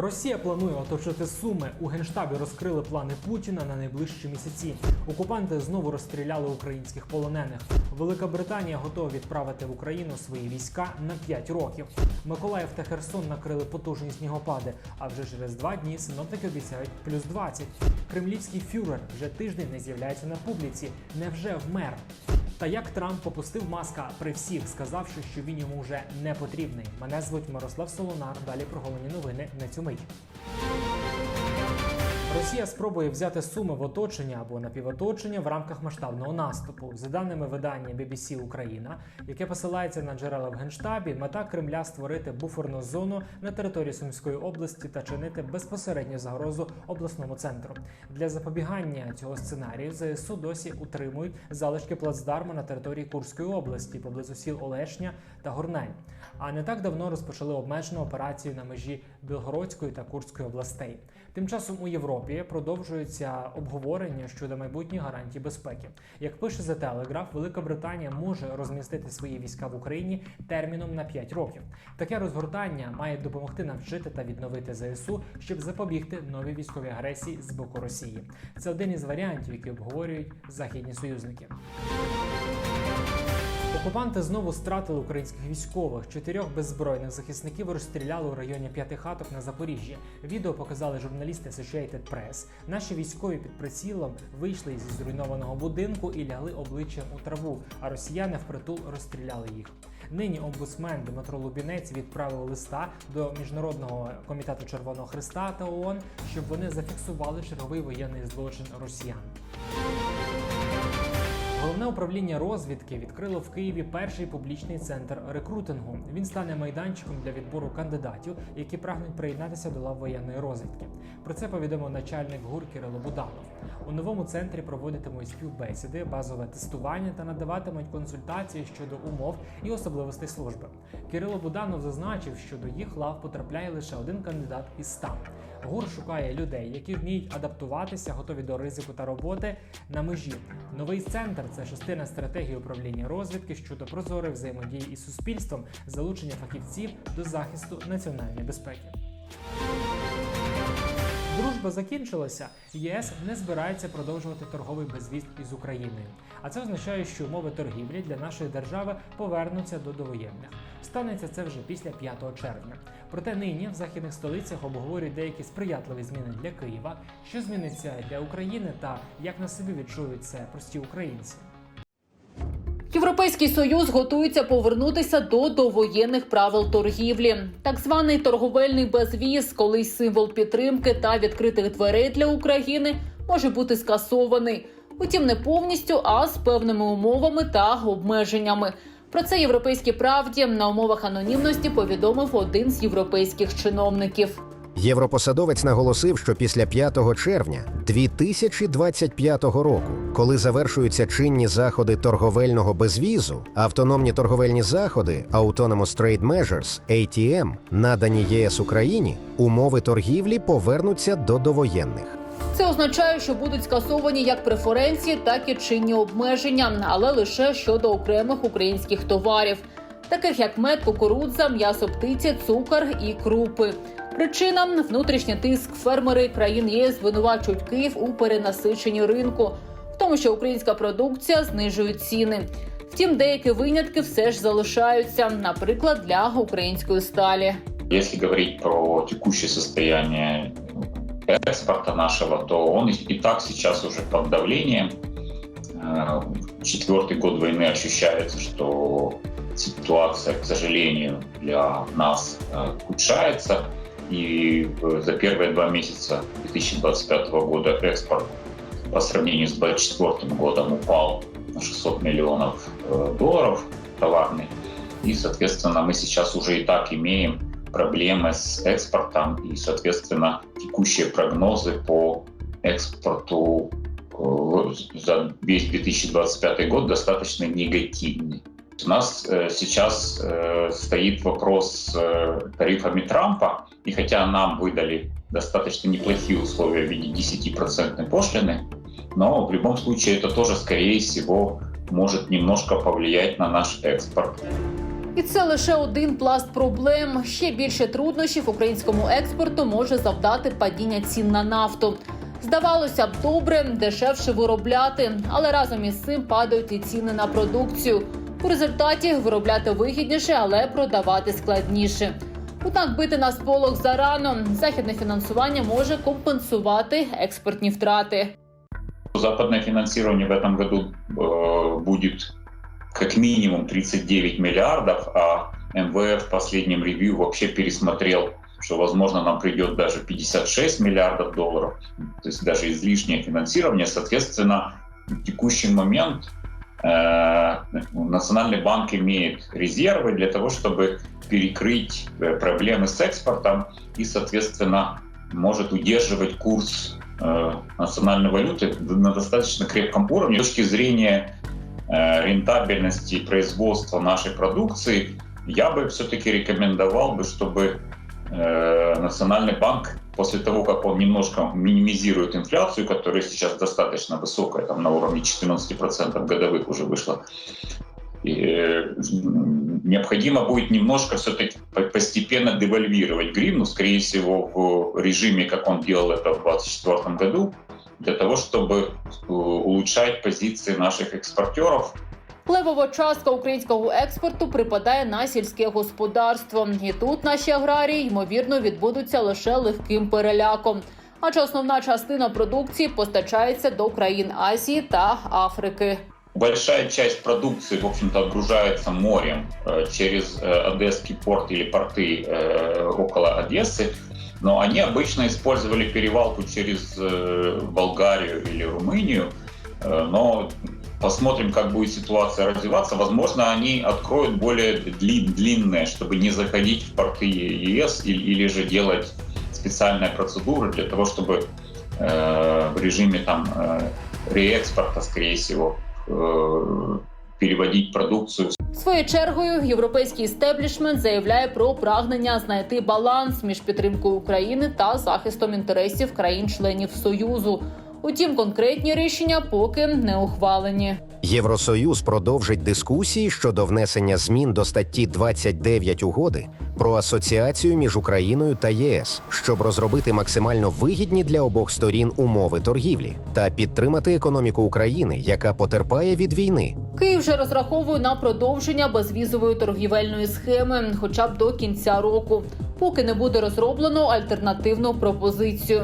Росія планує оточити Суми. У генштабі розкрили плани Путіна на найближчі місяці. Окупанти знову розстріляли українських полонених. Велика Британія готова відправити в Україну свої війська на 5 років. Миколаїв та Херсон накрили потужні снігопади. А вже через два дні синоптики обіцяють плюс 20. Кремлівський фюрер вже тиждень не з'являється на публіці. Невже вмер? Та як Трамп попустив маска при всіх, сказавши, що він йому вже не потрібний. Мене звуть Мирослав Солонар. Далі про головні новини на цю мить. Росія спробує взяти суми в оточення або напівоточення в рамках масштабного наступу. За даними видання BBC Україна, яке посилається на джерела в генштабі, мета Кремля створити буферну зону на території Сумської області та чинити безпосередню загрозу обласному центру. Для запобігання цього сценарію ЗСУ досі утримують залишки плацдарму на території Курської області поблизу сіл Олешня та Горнень. А не так давно розпочали обмежену операцію на межі Білгородської та Курської областей. Тим часом у Європі продовжується обговорення щодо майбутніх гарантій безпеки. Як пише The Telegraph, Велика Британія може розмістити свої війська в Україні терміном на 5 років. Таке розгортання має допомогти навчити та відновити ЗСУ, щоб запобігти новій військовій агресії з боку Росії. Це один із варіантів, які обговорюють західні союзники. Окупанти знову стратили українських військових. Чотирьох беззбройних захисників розстріляли у районі П'ятихаток на Запоріжжі. Відео показали журналісти Associated Press. Наші військові під прицілом вийшли зі зруйнованого будинку і лягли обличчям у траву, а росіяни впритул розстріляли їх. Нині омбудсмен Дмитро Лубінець відправив листа до міжнародного комітету Червоного Христа та ООН, щоб вони зафіксували черговий воєнний злочин росіян. Головне управління розвідки відкрило в Києві перший публічний центр рекрутингу. Він стане майданчиком для відбору кандидатів, які прагнуть приєднатися до лав воєнної розвідки. Про це повідомив начальник ГУР Кирило Буданов. У новому центрі проводитимуть співбесіди, базове тестування та надаватимуть консультації щодо умов і особливостей служби. Кирило Буданов зазначив, що до їх лав потрапляє лише один кандидат із ста. ГУР шукає людей, які вміють адаптуватися, готові до ризику та роботи на межі. Новий центр це частина стратегії управління розвідки щодо прозорих взаємодії із суспільством, залучення фахівців до захисту національної безпеки. Дружба закінчилася. ЄС не збирається продовжувати торговий безвіз із Україною. А це означає, що умови торгівлі для нашої держави повернуться до довоєнних. Станеться це вже після 5 червня. Проте нині в західних столицях обговорюють деякі сприятливі зміни для Києва, що зміниться для України та як на собі відчують це прості українці. Європейський союз готується повернутися до довоєнних правил торгівлі. Так званий торговельний безвіз, колись символ підтримки та відкритих дверей для України, може бути скасований. Утім, не повністю, а з певними умовами та обмеженнями. Про це європейській правді на умовах анонімності повідомив один з європейських чиновників. Європосадовець наголосив, що після 5 червня 2025 року, коли завершуються чинні заходи торговельного безвізу, автономні торговельні заходи Autonomous Trade Measures ATM, надані ЄС Україні, умови торгівлі повернуться до довоєнних. Це означає, що будуть скасовані як преференції, так і чинні обмеження, але лише щодо окремих українських товарів, таких як мед, кукурудза, м'ясо птиці, цукор і крупи. Причина внутрішній тиск фермери країн ЄС звинувачують Київ у перенасиченні ринку, в тому, що українська продукція знижує ціни. Втім, деякі винятки все ж залишаються, наприклад, для української сталі. Если говорить про текущее состояние экспорта нашего, то он и так сейчас уже под давлением. Э, Четвертый год войны ощущается, что ситуация, к сожалению, для нас э, ухудшается. И э, за первые два месяца 2025 года экспорт по сравнению с 2024 годом упал на 600 миллионов э, долларов товарный. И, соответственно, мы сейчас уже и так имеем проблемы с экспортом и, соответственно, текущие прогнозы по экспорту за весь 2025 год достаточно негативны. У нас э, сейчас э, стоит вопрос с э, тарифами Трампа, и хотя нам выдали достаточно неплохие условия в виде 10% пошлины, но в любом случае это тоже, скорее всего, может немножко повлиять на наш экспорт. І це лише один пласт проблем. Ще більше труднощів українському експорту може завдати падіння цін на нафту. Здавалося б, добре, дешевше виробляти, але разом із цим падають і ціни на продукцію. У результаті виробляти вигідніше, але продавати складніше. Однак бити на сполох зарано. Західне фінансування може компенсувати експортні втрати. Западное финансирование в этом году э, будет как минимум 39 миллиардов, а МВФ в последнем ревью вообще пересмотрел, что, возможно, нам придет даже 56 миллиардов долларов, то есть даже излишнее финансирование. Соответственно, в текущий момент э, Национальный банк имеет резервы для того, чтобы перекрыть э, проблемы с экспортом и, соответственно, может удерживать курс э, национальной валюты на достаточно крепком уровне. С точки зрения э, рентабельности производства нашей продукции, я бы все-таки рекомендовал бы, чтобы э, Национальный банк после того, как он немножко минимизирует инфляцию, которая сейчас достаточно высокая, там на уровне 14% годовых уже вышла, и, необходимо будет немножко все-таки постепенно девальвировать гривну, скорее всего, в режиме, как он делал это в 2024 году, для того, чтобы э, улучшать позиции наших экспортеров. Левова частка українського експорту припадає на сільське господарство. І тут наші аграрії ймовірно відбудуться лише легким переляком. Адже основна частина продукції постачається до країн Азії та Африки. Большая часть продукции, в общем-то, отгружается морем э, через э, Одесский порт или порты э, около Одессы, но они обычно использовали перевалку через э, Болгарию или Румынию, Э, но посмотрим, как будет ситуация развиваться. Возможно, они откроют более дли- длинные, чтобы не заходить в порты ЕС или, или же делать специальные процедуры для того, чтобы э, в режиме там э, реэкспорта, скорее всего, э, переводить продукцию Своєю чергою європейський істеблішмент заявляє про прагнення знайти баланс між підтримкою України та захистом інтересів країн-членів Союзу. Утім, конкретні рішення поки не ухвалені. Євросоюз продовжить дискусії щодо внесення змін до статті 29 угоди про асоціацію між Україною та ЄС, щоб розробити максимально вигідні для обох сторін умови торгівлі та підтримати економіку України, яка потерпає від війни. Київ вже розраховує на продовження безвізової торгівельної схеми, хоча б до кінця року, поки не буде розроблено альтернативну пропозицію.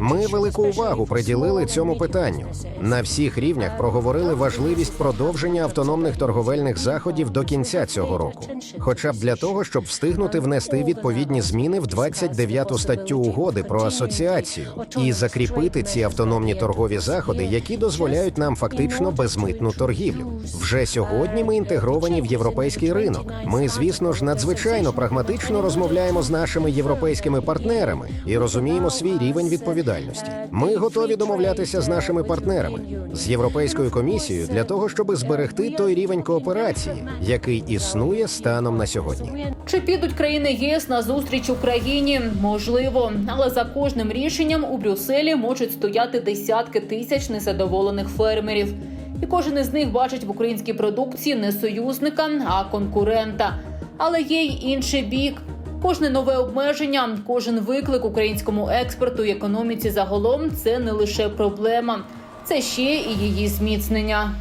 Ми велику увагу приділили цьому питанню. На всіх рівнях проговорили важливість продовження автономних торговельних заходів до кінця цього року, хоча б для того, щоб встигнути внести відповідні зміни в 29 статтю угоди про асоціацію і закріпити ці автономні торгові заходи, які дозволяють нам фактично безмитну торгівлю. Вже сьогодні ми інтегровані в європейський ринок. Ми, звісно ж, надзвичайно прагматично розмовляємо з нашими європейськими партнерами і розуміємо свій рівень відповідальності. Ми готові домовлятися з нашими партнерами з європейською комісією для того, щоб зберегти той рівень кооперації, який існує станом на сьогодні. Чи підуть країни ЄС на зустріч Україні? Можливо, але за кожним рішенням у Брюсселі можуть стояти десятки тисяч незадоволених фермерів. І кожен із них бачить в українській продукції не союзника, а конкурента. Але є й інший бік. Кожне нове обмеження, кожен виклик українському експорту і економіці загалом це не лише проблема, це ще і її зміцнення.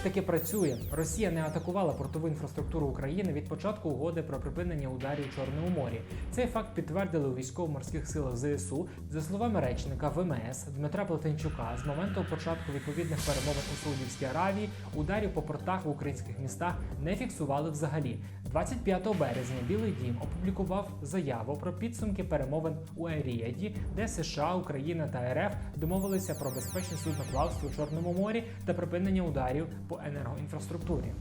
Щось таки працює. Росія не атакувала портову інфраструктуру України від початку угоди про припинення ударів у Чорному морі. Цей факт підтвердили у військово-морських силах ЗСУ. За словами речника ВМС Дмитра Плетенчука, з моменту початку відповідних перемовин у Саудівській Аравії ударів по портах в українських містах не фіксували взагалі. 25 березня Білий Дім опублікував заяву про підсумки перемовин у Еріаді, де США, Україна та РФ домовилися про безпечне судноплавство у Чорному морі та припинення ударів по енергоінфраструктурі.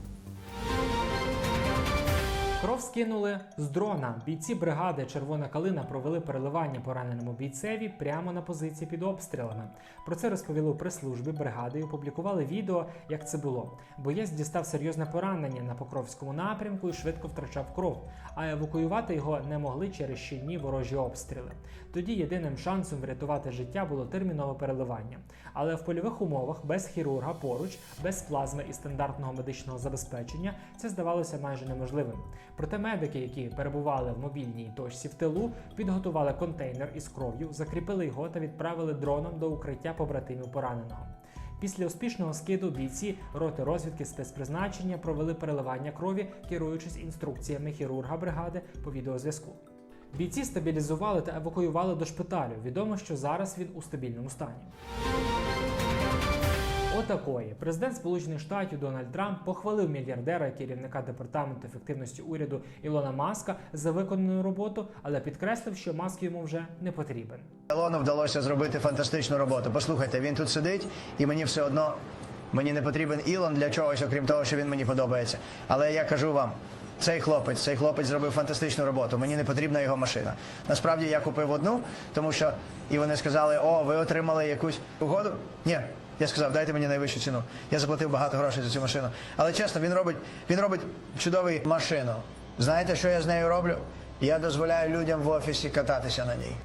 Кров скинули з дрона. Бійці бригади Червона калина провели переливання пораненому бійцеві прямо на позиції під обстрілами. Про це розповіли у прес-службі бригади і опублікували відео, як це було. Боєць дістав серйозне поранення на Покровському напрямку і швидко втрачав кров, а евакуювати його не могли через щільні ворожі обстріли. Тоді єдиним шансом врятувати життя було термінове переливання. Але в польових умовах без хірурга поруч, без плазми і стандартного медичного забезпечення це здавалося майже неможливим. Проте медики, які перебували в мобільній точці в тилу, підготували контейнер із кров'ю, закріпили його та відправили дроном до укриття побратимів пораненого. Після успішного скиду бійці роти розвідки спецпризначення провели переливання крові, керуючись інструкціями хірурга бригади по відеозв'язку. Бійці стабілізували та евакуювали до шпиталю. Відомо, що зараз він у стабільному стані. Отакої президент Сполучених Штатів Дональд Трамп похвалив мільярдера керівника департаменту ефективності уряду Ілона Маска за виконану роботу, але підкреслив, що Маск йому вже не потрібен. Елону вдалося зробити фантастичну роботу. Послухайте, він тут сидить, і мені все одно мені не потрібен Ілон для чогось, окрім того, що він мені подобається. Але я кажу вам. Цей хлопець, цей хлопець зробив фантастичну роботу. Мені не потрібна його машина. Насправді я купив одну, тому що і вони сказали: О, ви отримали якусь угоду? Ні. Я сказав, дайте мені найвищу ціну. Я заплатив багато грошей за цю машину. Але чесно, він робить, він робить чудову машину. Знаєте, що я з нею роблю? Я дозволяю людям в офісі кататися на ній.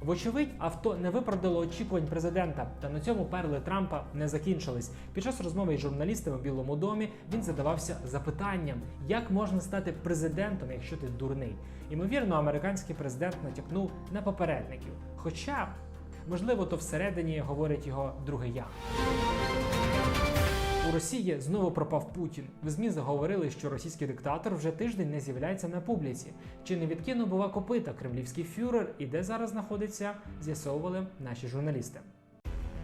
Вочевидь, авто не виправдало очікувань президента, та на цьому перли Трампа не закінчились. Під час розмови із журналістами в Білому домі він задавався запитанням, як можна стати президентом, якщо ти дурний. Ймовірно, американський президент натякнув на попередників. Хоча, можливо, то всередині говорить його друге я. У Росії знову пропав Путін. В ЗМІ заговорили, що російський диктатор вже тиждень не з'являється на публіці. Чи не відкинув бува копита кремлівський фюрер і де зараз знаходиться, з'ясовували наші журналісти.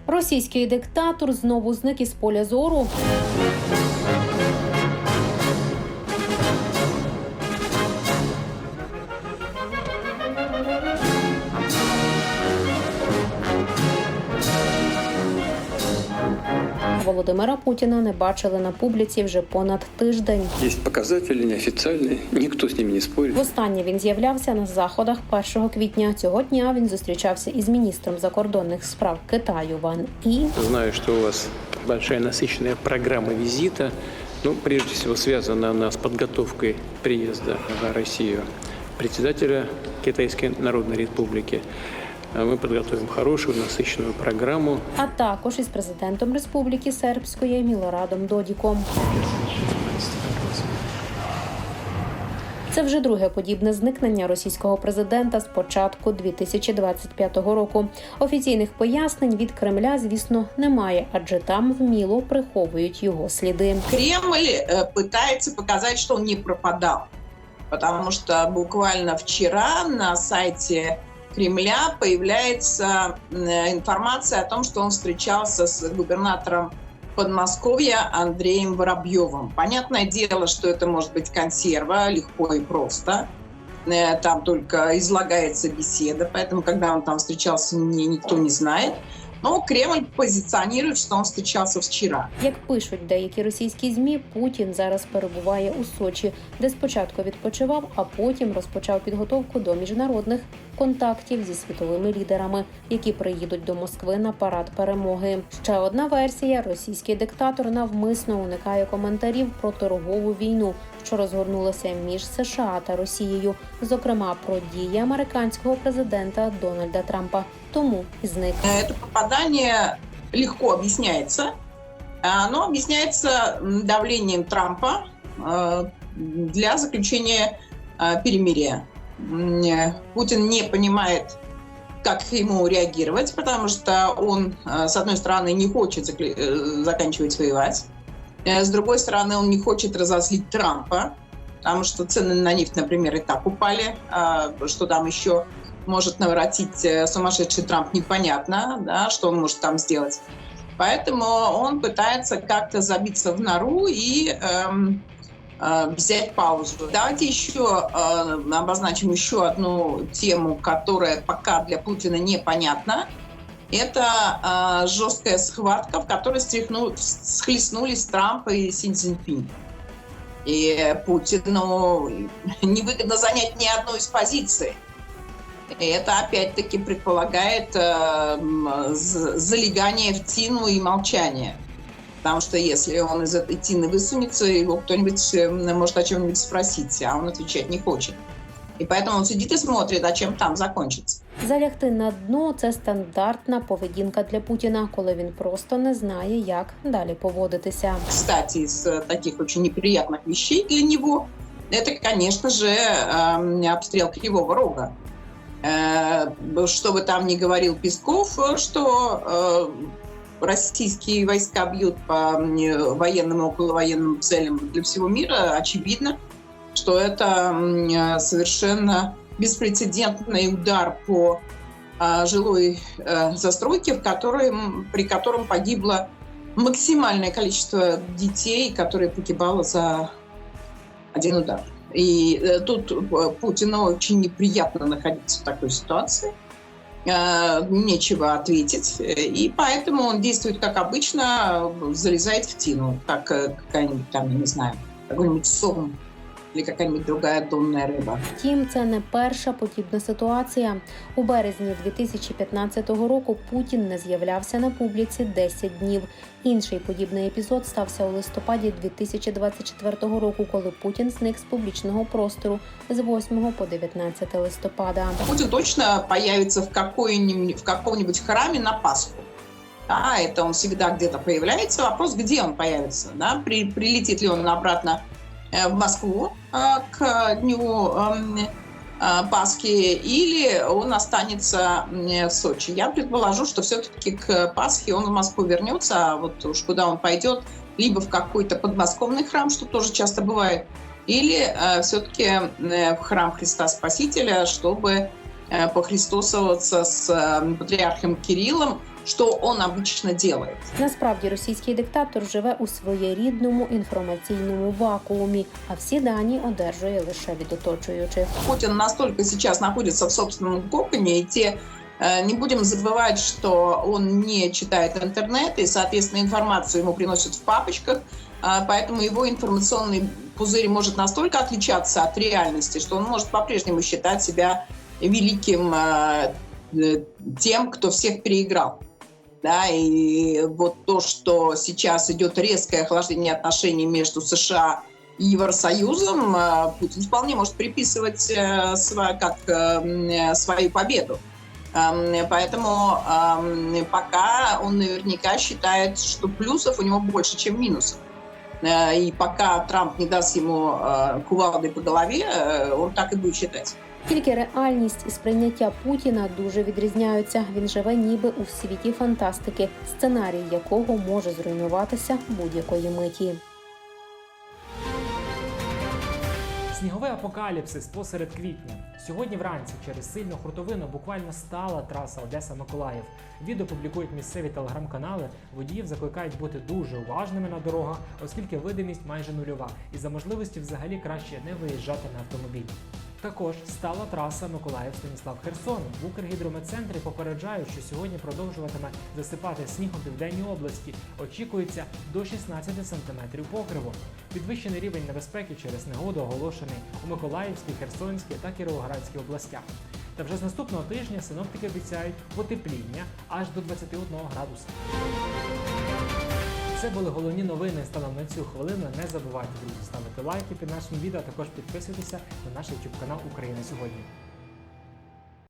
Російський диктатор знову зник із поля зору. Володимира Путіна не бачили на публіці вже понад тиждень. Есть показатели неофициальные, никто с ними не спорит. Востаннє він з'являвся на заходах 1 квітня. Цього дня він зустрічався із міністром закордонних справ Китаю Ван І. Знаю, что у вас большая насыщенная программа визита. Ну, прежде всего, связана она с подготовкой приезда в Россию председателя Китайской Народной Республики. А Мы подготовим хорошую, насыщенную программу. а також із президентом Республіки Сербської Мілорадом Додіком. Це вже друге подібне зникнення російського президента з початку 2025 року. Офіційних пояснень від Кремля, звісно, немає, адже там вміло приховують його сліди. Кремль э, пытается показать, что он не пропадал. Потому что буквально вчера на сайте Кремля появляется э, информация о том, что он встречался с губернатором Подмосковья Андреем Воробьевым. Понятное дело, что это может быть консерва, легко и просто. Э, Там только излагается беседа, поэтому когда он там встречался, ни- никто не знает. Но Кремль позиционирует, что он встречался вчера. Як пишуть деякі російські змі, Путін зараз перебуває у Сочі, де спочатку відпочивав, а потім розпочав підготовку до міжнародних контактів зі світовими лідерами, які приїдуть до Москви на парад перемоги. Ще одна версія: російський диктатор навмисно уникає коментарів про торгову війну, що розгорнулася між США та Росією, зокрема про дії американського президента Дональда Трампа. Тому і зник. Это попадание легко объясняется. Оно объясняется м, давлением Трампа э, для заключения э, перемирия. Путин не понимает, как ему реагировать, потому что он, э, с одной стороны, не хочет э, заканчивать воевать, э, с другой стороны, он не хочет разозлить Трампа, потому что цены на нефть, например, и так упали, а что там еще может наворотить сумасшедший Трамп, непонятно, да, что он может там сделать. Поэтому он пытается как-то забиться в нору и эм, взять паузу. Давайте еще э, обозначим еще одну тему, которая пока для Путина непонятна. Это э, жесткая схватка, в которой схлестнулись Трамп и Си Цзиньпинь. И Путину невыгодно занять ни одну из позиций. И это опять-таки предполагает э, залегание в тину и молчание. Потому что если он из этой тины высунется, его кто-нибудь э, может о чем-нибудь спросить, а он отвечать не хочет. И поэтому он сидит и смотрит, а чем там закончится. Залягти на дно це стандартна поведінка для Путіна, коли він просто не знає, як далі поводитися. Кстати, из э, таких очень неприятных вещей для него, это, конечно же, эм, обстрел Кривого Рога. Э, Что бы там ни говорил Песков, э, что э, российские войска бьют по м, военным и околовоенным целям для всего мира, очевидно, что это э, совершенно беспрецедентный удар по а, жилой э, застройке, в которой, при котором погибло максимальное количество детей, которые погибало за один удар. И э, тут э, Путину очень неприятно находиться в такой ситуации. Э, Нечего ответить. Э, И поэтому он действует как обычно, э, залезает в тину, как э, какая-нибудь там, я не знаю, какой-нибудь сом или какая-нибудь другая донная рыба. Втім, це не перша подібна ситуація. У березні 2015 року Путін не з'являвся на публіці 10 днів. Інший подібний епізод стався у листопаді 2024 року, коли Путін зник з публічного простору з 8 по 19 листопада. Путин точно появится в, какой-нибудь, в каком-нибудь храме на Пасху. Да, это он всегда где-то появляется. Вопрос, где он появится. Да? При, прилетит ли он обратно э, в Москву э, к дню эм, э, Пасхи или он останется в Сочи. Я предположу, что все-таки к Пасхе он в Москву вернется, а вот уж куда он пойдет, либо в какой-то подмосковный храм, что тоже часто бывает, или все-таки в храм Христа Спасителя, чтобы э, похристосоваться с э, патриархом Кириллом, что он обычно делает. Насправді російський диктатор живе у своєрідному інформаційному вакуумі, а всі дані одержує лише від оточуючих. Путин настолько сейчас находится в собственном коконе, и те э, не будем забывать, что он не читает интернет, и, соответственно, информацию ему приносят в папочках, а, поэтому его информационный пузырь может настолько отличаться от реальности, что он может по-прежнему считать себя великим э, э, тем, кто всех переиграл. Да, и вот то, что сейчас идет резкое охлаждение отношений между США и Евросоюзом, э, Путин вполне может приписывать э, как э, свою победу. Эм, Поэтому эм, пока он наверняка считает, что плюсов у него больше, чем минусов. И пока Трамп не даст ему кувалдой по голове, он так и будет считать. Тільки реальність і сприйняття Путіна дуже відрізняються. Він живе ніби у світі фантастики, сценарій якого може зруйнуватися будь-якої миті. Сніговий апокаліпсис посеред квітня. Сьогодні вранці через сильну хуртовину буквально стала траса Одеса-Миколаїв. Відео публікують місцеві телеграм-канали. Водіїв закликають бути дуже уважними на дорогах, оскільки видимість майже нульова, і за можливості взагалі краще не виїжджати на автомобілі. Також стала траса Миколаїв Станіслав Херсон. В Укргідрометцентрі попереджають, що сьогодні продовжуватиме засипати сніг у південній області. Очікується до 16 см покриву. Підвищений рівень небезпеки через негоду оголошений у Миколаївській, Херсонській та Кіровоградській областях. Та вже з наступного тижня синоптики обіцяють потепління аж до 21 градуса. Це були головні новини станом на цю хвилину. Не забувайте друзі ставити лайки під нашим відео, також підписуйтеся на наш YouTube канал Україна сьогодні.